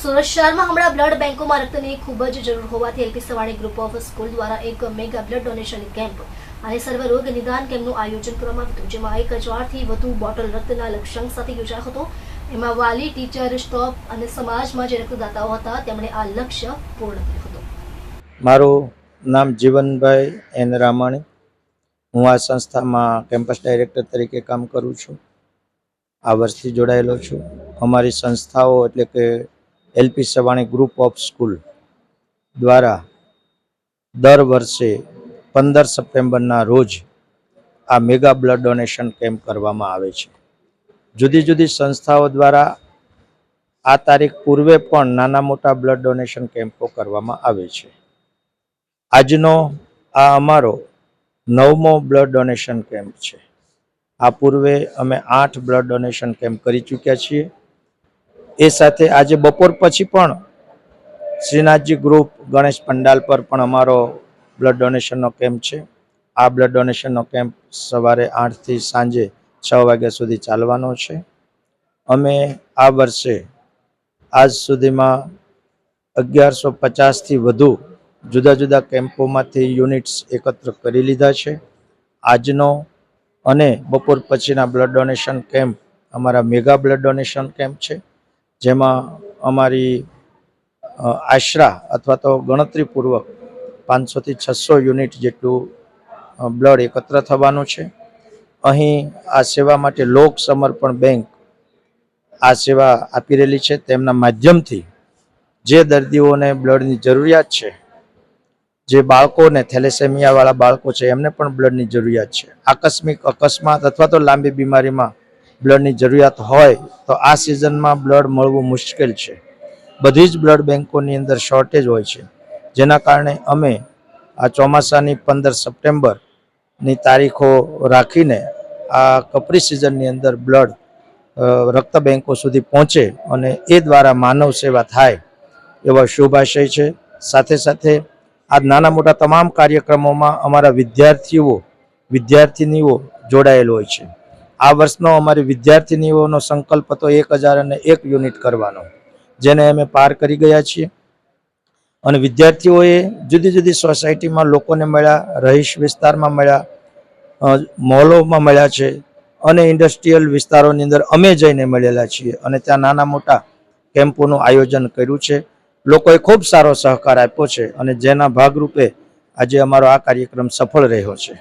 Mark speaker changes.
Speaker 1: સુરત શહેરમાં હમણાં બ્લડ બેંકોમાં રક્તની ખૂબ જ જરૂર હોવાથી LP Savani group of school દ્વારા એક મેગા બ્લડ ડોનેશન કેમ્પ અને સર્વરોગ નિદાન કેમ્પનું આયોજન કરવામાં આવ્યું જેમાં એક હજારથી વધુ બોટલ રક્તના લક્ષ્યાંક સાથે યોજાયો હતો. એમાં વાલી, ટીચર, સ્ટોપ અને સમાજમાં જે રક્તદાતાઓ હતા, તેમણે આ લક્ષ્ય પૂર્ણ કર્યું હતું.
Speaker 2: મારું નામ જીવનભાઈ એન રામાણી. હું આ સંસ્થામાં કેમ્પસ ડાયરેક્ટર તરીકે કામ કરું છું. આ વર્ષથી જોડાયેલો છું. અમારી સંસ્થાઓ એટલે કે LP Savani group of school દ્વારા દર વર્ષે પંદર સપ્ટેમ્બરના રોજ આ મેગા બ્લડ ડોનેશન કેમ્પ કરવામાં આવે છે. જુદી જુદી સંસ્થાઓ દ્વારા આ તારીખ પૂર્વે પણ નાના મોટા બ્લડ ડોનેશન કેમ્પો કરવામાં આવે છે. આજનો આ અમારો નવમો બ્લડ ડોનેશન કેમ્પ છે. આ પૂર્વે અમે આઠ બ્લડ ડોનેશન કેમ્પ કરી ચૂક્યા છીએ. એ સાથે આજે બપોર પછી પણ શ્રીનાથજી ગ્રુપ ગણેશ પંડાલ પર પણ અમારો બ્લડ ડોનેશનનો કેમ્પ છે. આ બ્લડ ડોનેશનનો કેમ્પ સવારે આઠથી સાંજે છ વાગ્યા સુધી ચાલવાનો છે. અમે આ વર્ષે આજ સુધીમાં અગિયારસો પચાસથી વધુ જુદા જુદા કેમ્પોમાંથી યુનિટ્સ એકત્ર કરી લીધા છે. આજનો અને બપોર પછીના બ્લડ ડોનેશન કેમ્પ અમારા મેગા બ્લડ ડોનેશન કેમ્પ છે. જેમાં અમારી આશરા અથવા તો ગણતરીપૂર્વક પાંચસોથી છસો યુનિટ જેટલું બ્લડ એકત્ર થવાનું છે. અહીં આ સેવા માટે લોક સમર્પણ બેંક આ સેવા આપી રહેલી છે. તેમના માધ્યમથી જે દર્દીઓને બ્લડની જરૂરિયાત છે, જે બાળકોને થેલેસેમિયાવાળા બાળકો છે, એમને પણ બ્લડની જરૂરિયાત છે. આકસ્મિક, અકસ્માત અથવા તો લાંબી બીમારીમાં બ્લડની જરૂરિયાત હોય તો આ સિઝનમાં બ્લડ મળવું મુશ્કેલ છે. બધી જ બ્લડ બેન્કોની અંદર શોર્ટેજ હોય છે. જેના કારણે અમે આ ચોમાસાની પંદર સપ્ટેમ્બરની તારીખો રાખીને આ કપરી સિઝનની અંદર બ્લડ રક્ત બેન્કો સુધી પહોંચે અને એ દ્વારા માનવ સેવા થાય એવા શુભાશય છે. સાથે સાથે આ નાના મોટા તમામ કાર્યક્રમોમાં અમારા વિદ્યાર્થીઓ, વિદ્યાર્થિનીઓ જોડાયેલ હોય છે. આ વર્ષનો અમારી વિદ્યાર્થીનીઓનો સંકલ્પ હતો એક હજાર અને એક યુનિટ કરવાનો, જેને અમે પાર કરી ગયા છીએ. અને વિદ્યાર્થીઓએ જુદી જુદી સોસાયટીમાં લોકોને મળ્યા, રહીશ વિસ્તારમાં મળ્યા મોલોમાં મળ્યા છે અને ઇન્ડસ્ટ્રીયલ વિસ્તારોની અંદર અમે જઈને મળેલા છીએ અને ત્યાં નાના મોટા કેમ્પોનું આયોજન કર્યું છે. લોકોએ ખૂબ સારો સહકાર આપ્યો છે અને જેના ભાગરૂપે આજે અમારો આ કાર્યક્રમ સફળ રહ્યો છે.